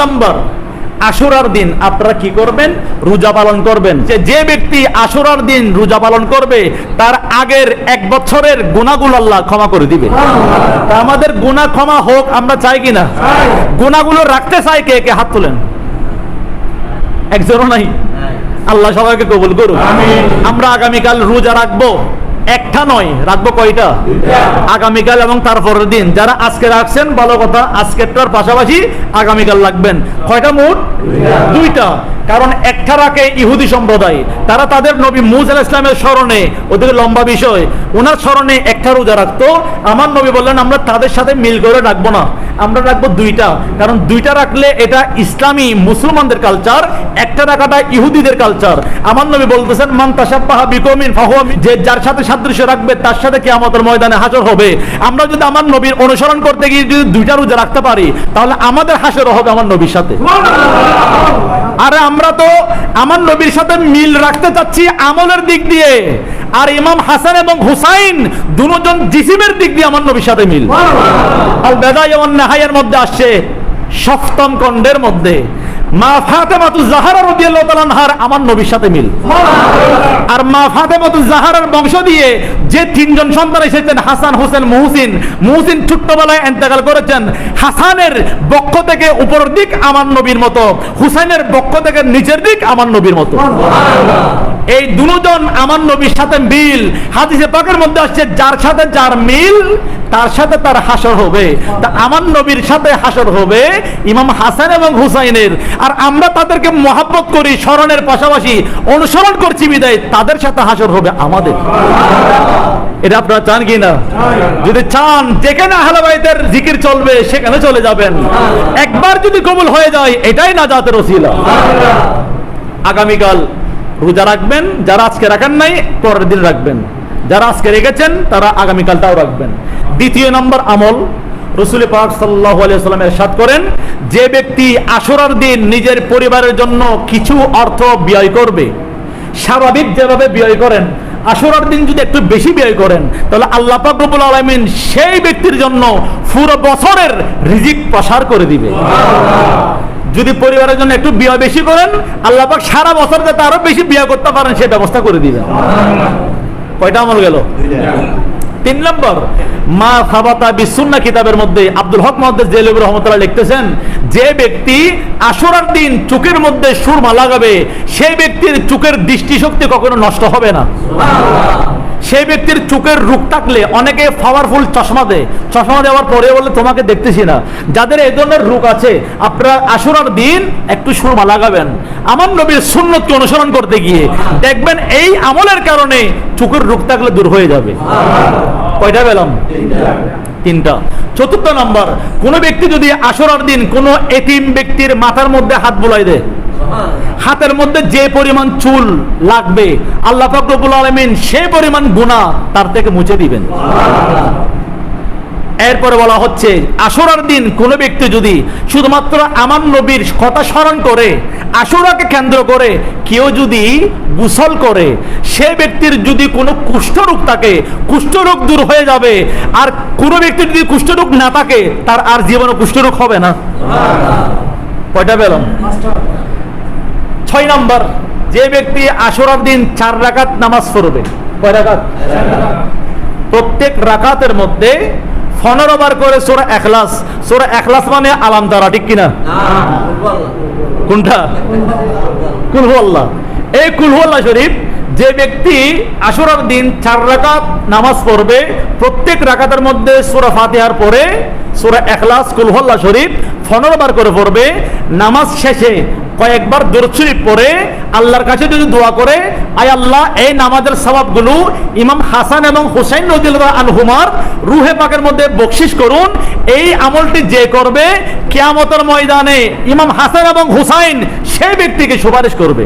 নম্বর আশুরার দিন আপনারা কি করবেন? রোজা পালন করবেন। যে যে ব্যক্তি আশুরার দিন রোজা পালন করবে তার আগের এক বছরের গুণাগুলো আল্লাহ ক্ষমা করে দিবে। তা আমাদের গুনাহ ক্ষমা হোক আমরা চাই কিনা? গুণাগুলো রাখতে চাই কে? কে হাত তোলেন? একজনও নাই? আল্লাহ সবাইকে কবুল করুন আমরা আগামীকাল রোজা রাখব। একটা নয়, রাখব কয়টা? আগামীকাল এবং তারপরের দিন। যারা আজকে রাখছেন, ভালো কথা, আজকেরটার পাশাপাশি আগামীকাল রাখবেন। কয়টা মোট? দুইটা। কারণ একটা রাখে ইহুদি সম্প্রদায়, তারা তাদের নবী মুজ আল ইসলামের স্মরণে, ওদের লম্বা বিষয় ওনার স্মরণে একটা রোজা রাখতো। আমার নবী বললেন, আমরা তাদের সাথে মিল করে রাখব না, আমরা রাখব দুইটা। কারণ দুইটা রাখলে এটা ইসলামী মুসলমানদের কালচার একটা রাখাটা ইহুদিদের কালচার আমার নবী বলতেছেন, মান তাসাব্বাহা বিকমিন ফাহুয়া যে যার সাথে সাদৃশ্য রাখবে, তার সাথে কিয়ামতের ময়দানে হাসর হবে। আমরা যদি আমার নবীর অনুসরণ করতে গিয়ে যদি দুইটা রোজা রাখতে পারি, তাহলে আমাদের হাসর হবে আমার নবীর সাথে। আরে আমরা তো আমার নবীর সাথে মিল রাখতে চাচ্ছি আমলের দিক দিয়ে। আর ইমাম হাসান এবং হুসাইন দুজন জিসিমের দিক দিয়ে আমার নবীর সাথে মিল। আর বেদাই এবং নাহাইয়ের মধ্যে আসছে সপ্তম খণ্ডের মধ্যে। মা জাহারা আমার নবীর সাথে মিল। আর মা জাহারার বংশ দিয়ে যে তিনজন সন্তান এসেছেন, হাসান, হোসেন, মুহসিন মুহসিন ছোট্টবেলায় ইন্তেকাল করেছেন, হাসানের বক্ষ থেকে উপরের দিক আমার নবীর মতো, হুসাইনের বক্ষ থেকে নিচের দিক আমার নবীর মতো। এই দুজন আমার নবীর সাথে মিল। হাদিসে পাকের মধ্যে আসছে, যার সাথে যার মিল, তার সাথে তার হাসর হবে। তা আমার নবীর সাথে হাসর হবে ইমাম হাসান এবং হুসাইনের। আর আমরা তাদেরকে মহাব্বত করি, স্মরণের পাশাপাশি অনুসরণ করছি বিদায়, তাদের সাথে হাসর হবে আমাদের। এটা আপনারা চান কি না? যদি চান, যেখানে আহলাবাইদের জিকির চলবে, সেখানে চলে যাবেন। একবার যদি কবুল হয়ে যায়, এটাই না জাতের ওসিলা। আগামীকাল রোজা রাখবেন, যারা আজকে রাখেন নাই, পরের দিন রাখবেন। যারা আজকে রেখেছেন, তারা আগামীকালটাও রাখবেন। দ্বিতীয় নম্বর আমল রসুল পাক সাল্লাহ সাল্লাম এরশাদ করেন, যে ব্যক্তি আশুরার দিন নিজের পরিবারের জন্য কিছু অর্থ ব্যয় করবে, স্বাভাবিক যেভাবে ব্যয় করেন, আশুরার দিন যদি একটু বেশি ব্যয় করেন, তাহলে আল্লাহ পাক রব্বুল আলামিন সেই ব্যক্তির জন্য পুরো বছরের রিজিক প্রসার করে দিবে। যদি পরিবারের জন্য একটু বিয়া বেশি করেন, আল্লাহ পাক সারা বছর যাতে আরও বেশি বিয়া করতে পারেন, সে ব্যবস্থা করে দিবেন কয়টা আমল গেল? তিন নম্বর, মা সাবাতা বিসুন্না কিতাবের মধ্যে আব্দুল হক মহাদ্দেশ জেলবুর রহমতুল্লাহ লিখতেছেন, যে ব্যক্তি আসরার দিন চোখের মধ্যে সুরমা লাগাবে সেই ব্যক্তির চোখের দৃষ্টিশক্তি কখনো নষ্ট হবে না। সেই ব্যক্তির চোখের রূপ থাকলে অনেকে পাওয়ারফুল চশমা দেয়। চশমা দেওয়ার পরে বলে, তোমাকে দেখতেছি না। যাদের এই ধরনের রোগ আছে, আপনারা আশুরার দিন একটু সুরমা লাগাবেন। আমার নবীর সুন্নতকে অনুসরণ করতে গিয়ে দেখবেন এই আমলের কারণে চোখের রোগ থাকলে দূর হয়ে যাবে। কয়টা পেলাম? তিনটা। চতুর্থ নম্বর, কোনো ব্যক্তি যদি আশুরার দিন কোনো এতিম ব্যক্তির মাথার মধ্যে হাত বুলাই দেয় হাতের মধ্যে যে পরিমাণ চুল লাগবে, আল্লাহ ফাকরুল আলমিন সে পরিমাণ গুণা তার থেকে মুছে দিবেন। এরপরে বলা হচ্ছে, আশুরার দিন কোন ব্যক্তি যদি শুধুমাত্র আমার নবীর কথা স্মরণ করে, আশুরাকে কেন্দ্র করে কেউ যদি গুসল করে, সে ব্যক্তির যদি কোনো কুষ্ঠরোগ থাকে, কুষ্ঠরোগ দূর হয়ে যাবে, আর কোনো ব্যক্তির যদি কুষ্ঠরোগ না থাকে, তার আর জীবনে কুষ্ঠরোগ হবে না। কয়টা পেলাম? ছয় নম্বর, যে ব্যক্তি আশুরার দিন চার রাকাত নামাজ পড়বে। কয় রাকাত? প্রত্যেক রাকাতের মধ্যে পনেরো বার করে সোরা এখলাস। সোরা এখলাস মানে আলাম তারা ঠিক কিনা? কোনটা? কুলহুয়াল্লাহ এই কুলহুয়াল্লাহ শরীফ, যে ব্যক্তি আশুরার দিন চার রাকাত নামাজ পড়বে, প্রত্যেক রাকাতের মধ্যে সোরা ফাতিহার পরে সোরা এখলাস কুলহুয়াল্লাহ শরীফ পনেরো বার করে পড়বে। নামাজ শেষে কয়েকবার দরছুরি পরে আল্লাহর কাছে যদি দোয়া করে, আয় আল্লাহ, এই নামাজের স্বভাবগুলো ইমাম হাসান এবং হুসাইন রদিল্লাহ আনহুমার রুহে পাকের মধ্যে বকশিস করুন। এই আমলটি যে করবে, কেয়ামতের ময়দানে ইমাম হাসান এবং হুসাইন সেই ব্যক্তিকে সুপারিশ করবে।